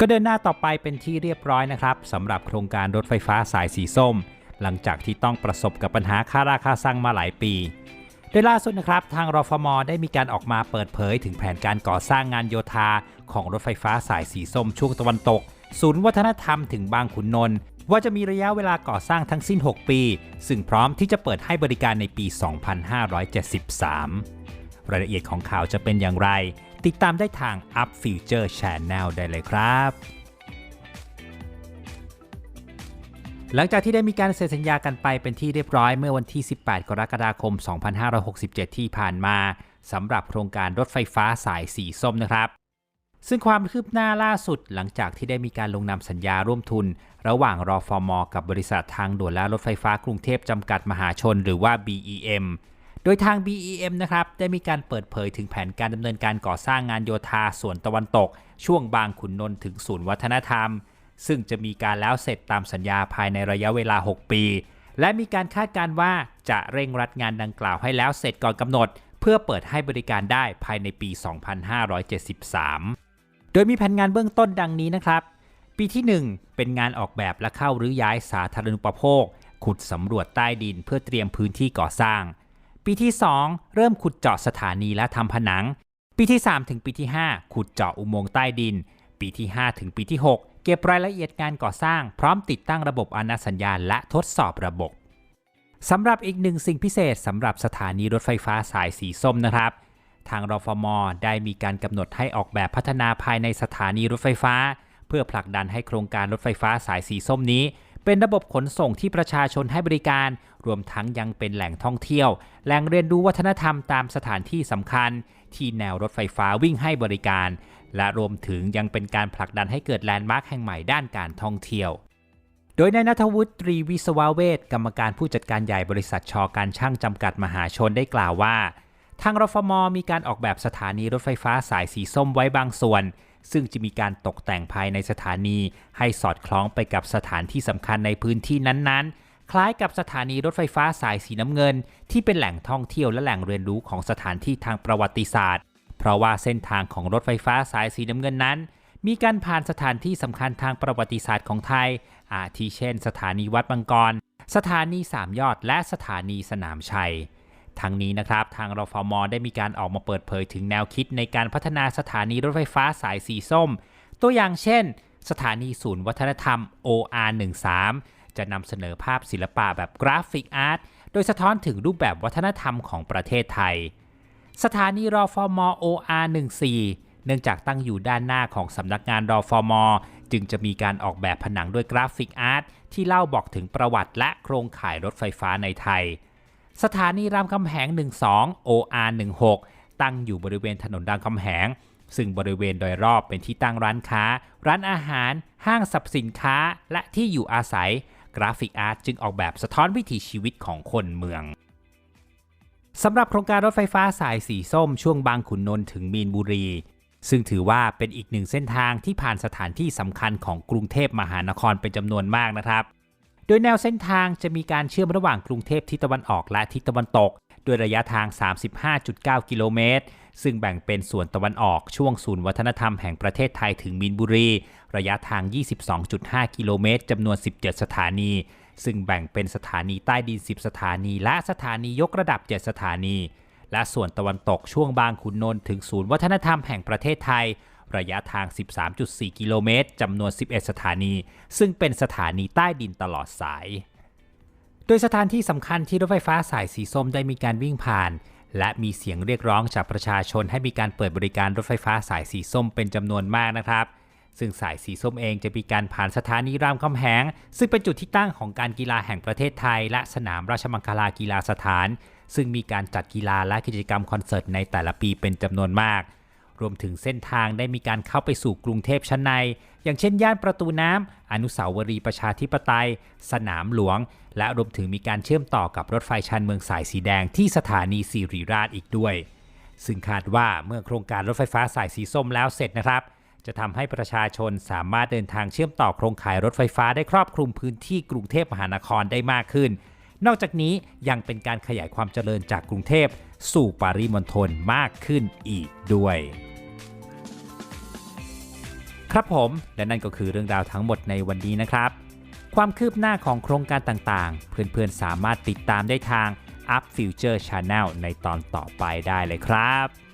ก็เดินหน้าต่อไปเป็นที่เรียบร้อยนะครับสำหรับโครงการรถไฟฟ้าสายสีส้ม หลังจากที่ต้องประสบกับปัญหาค่าราคาสั่งมาหลายปี โดยล่าสุดนะครับ ทางรฟมได้มีการออกมาเปิดเผยถึงแผนการก่อสร้างงานโยธา ของรถไฟฟ้าสายสีส้มช่วงตะวันตก ศูนย์วัฒนธรรมถึงบางขุนนนท์ว่าจะมีระยะเวลาก่อสร้างทั้งสิ้น 6 ปี ซึ่งพร้อมที่จะเปิดให้บริการในปี 2573 รายละเอียดของข่าวจะเป็นอย่างไร ติดตามได้ทาง Up Future Channel ได้เลยครับ หลังจากที่ได้มีการเซ็นสัญญากันไปเป็นที่เรียบร้อยเมื่อวันที่ 18 กรกฎาคม 2567 ที่ผ่านมาสำหรับโครงการรถไฟฟ้าสายสีส้มนะครับซึ่งความคืบหน้าล่าสุดหลังจากที่ได้มีการลงนำสัญญาร่วมทุน ระหว่างรอฟอร์มกับบริษัททางด่วนและรถไฟฟ้ากรุงเทพจำกัดมหาชน หรือว่า BEM โดยทาง BEM นะครับได้มีการเปิดเผยถึงแผนการดำเนินการก่อสร้างงานโยธาส่วนตะวันตก ช่วงบางขุนนนท์ถึงศูนย์วัฒนธรรม ซึ่งจะมีการแล้วเสร็จตามสัญญาภายในระยะเวลา 6 ปี และมีการคาดการณ์ว่าจะเร่งรัดงานดังกล่าวให้แล้วเสร็จก่อนกำหนด เพื่อเปิดให้บริการได้ภายในปี 2573 โดยมีแผนงานเบื้องต้นดังนี้นะครับ ปีที่ 1 เป็นงานออกแบบและเข้ารื้อย้ายสาธารณูปโภค ขุดสำรวจใต้ดินเพื่อเตรียมพื้นที่ก่อสร้าง ปีที่ 2 เริ่มขุดเจาะสถานีและทำผนัง ปีที่ 3 ถึงปีที่ 5 ขุดเจาะอุโมงค์ใต้ดิน ปีที่ 5 ถึงปีที่ 6 เก็บรายละเอียดงานก่อสร้าง พร้อมติดตั้งระบบอนาสัญญาณและทดสอบระบบสำหรับอีกหนึ่งสิ่งพิเศษสำหรับสถานีรถไฟฟ้าสายสีส้มนะครับ ทางรฟม ได้มีการกำหนดให้ออกแบบพัฒนาภายในสถานีรถไฟฟ้า เพื่อผลักดันให้โครงการรถไฟฟ้าสายสีส้มนี้ เป็นระบบขนส่งที่ประชาชนให้บริการรวมทั้งยังเป็นแหล่งท่องเที่ยว แหล่งเรียนรู้วัฒนธรรมตามสถานที่สำคัญ ที่แนวรถไฟฟ้าวิ่งให้บริการ และรวมถึงยังเป็นการผลักดันให้เกิดแลนด์มาร์คแห่งใหม่ด้านการท่องเที่ยวโดยนายนัทวุฒิตรีวิศวเวศกรรมการผู้จัดการใหญ่บริษัทชอการช่างจำกัดมหาชนได้กล่าวว่า ทางรฟมมีการออกแบบสถานีรถไฟฟ้าสายสีส้มไว้บางส่วน ซึ่งจะมีการตกแต่งภายในสถานี ให้สอดคล้องไปกับสถานที่สำคัญในพื้นที่นั้นๆ คล้ายกับสถานีรถไฟฟ้าสายสีน้ำเงิน ที่เป็นแหล่งท่องเที่ยวและแหล่งเรียนรู้ของสถานที่ทางประวัติศาสตร์ เพราะว่าเส้นทางของรถไฟฟ้าสายสีน้ำเงินนั้น มีการผ่านสถานที่สำคัญทางประวัติศาสตร์ของไทย อาทิเช่น สถานีวัดบางกร สถานีสามยอด และสถานีสนามชัยทั้งนี้นะครับทางรฟมได้มีการออกมาเปิดเผยถึงแนวคิดในการพัฒนาสถานีรถไฟฟ้าสายสีส้ม ตัวอย่างเช่น สถานีศูนย์วัฒนธรรม OR13 จะนำเสนอภาพศิลปะแบบกราฟิกอาร์ตโดยสะท้อนถึงรูปแบบวัฒนธรรมของประเทศไทย สถานีรอฟอมอ OR14 เนื่องจากตั้งอยู่ด้านหน้าของสำนักงานรอฟอมจึงจะมีการออกแบบผนังด้วยกราฟิกอาร์ตที่เล่าบอกถึงประวัติและโครงข่ายรถไฟฟ้าในไทย สถานีรามคำแหง 12 OR16 ตั้งอยู่บริเวณถนนรามคำแหง ซึ่งบริเวณโดยรอบเป็นที่ตั้งร้านค้า ร้านอาหาร ห้างสรรพสินค้า และที่อยู่อาศัย กราฟิกอาร์ตจึงออกแบบสะท้อนวิถีชีวิตของคนเมืองสำหรับโครงการรถไฟฟ้าสายสีส้มช่วงบางขุนนนท์ถึงมีนบุรี ซึ่งถือว่าเป็นอีกหนึ่งเส้นทางที่ผ่านสถานที่สำคัญของกรุงเทพมหานครเป็นจำนวนมากนะครับ โดยแนวเส้นทางจะมีการเชื่อมระหว่างกรุงเทพทิศตะวันออกและทิศตะวันตก ด้วยระยะทาง 35.9 กิโลเมตร ซึ่งแบ่งเป็นส่วนตะวันออกช่วงศูนย์วัฒนธรรมแห่งประเทศไทยถึงมีนบุรี ระยะทาง 22.5 กิโลเมตรจำนวน 17 สถานี ซึ่งแบ่งเป็นสถานีใต้ดิน 10 สถานี และสถานียกระดับ 7 สถานี และส่วนตะวันตกช่วงบางขุนนนท์ถึงศูนย์วัฒนธรรมแห่งประเทศไทยระยะทาง 13.4 กิโลเมตร จำนวน 11 สถานี ซึ่งเป็นสถานีใต้ดินตลอดสาย โดยสถานที่สำคัญที่รถไฟฟ้าสายสีส้มได้มีการวิ่งผ่าน และมีเสียงเรียกร้องจากประชาชนให้มีการเปิดบริการรถไฟฟ้าสายสีส้มเป็นจำนวนมากนะครับ ซึ่งสายสีส้มเองจะมีการผ่านสถานีรามคำแหง ซึ่งเป็นจุดที่ตั้งของการกีฬาแห่งประเทศไทย และสนามราชมังคลากีฬาสถาน ซึ่งมีการจัดกีฬาและกิจกรรมคอนเสิร์ตในแต่ละปีเป็นจำนวนมาก รวมถึงเส้นทางได้มีการเข้าไปสู่กรุงเทพชั้นใน อย่างเช่น ย่านประตูน้ำอนุสาวรีย์ประชาธิปไตย สนามหลวง และรวมถึงมีการเชื่อมต่อกับรถไฟชานเมืองสายสีแดงที่สถานีสิริราชอีกด้วย ซึ่งคาดว่าเมื่อโครงการรถไฟฟ้าสายสีส้มแล้วเสร็จนะครับ จะทำให้ประชาชนสามารถเดินทางเชื่อมต่อโครงข่ายรถไฟฟ้าได้ครอบคลุมพื้นที่กรุงเทพมหานครได้มากขึ้น นอกจากนี้ยังเป็นการขยายความเจริญจากกรุงเทพสู่ปริมณฑลมากขึ้นอีกด้วย ครับผมและนั่นก็คือเรื่องราวทั้งหมดในวันนี้นะครับ ความคืบหน้าของโครงการต่างๆ เพื่อนๆสามารถติดตามได้ทาง Up Future Channel ในตอนต่อไปได้เลยครับ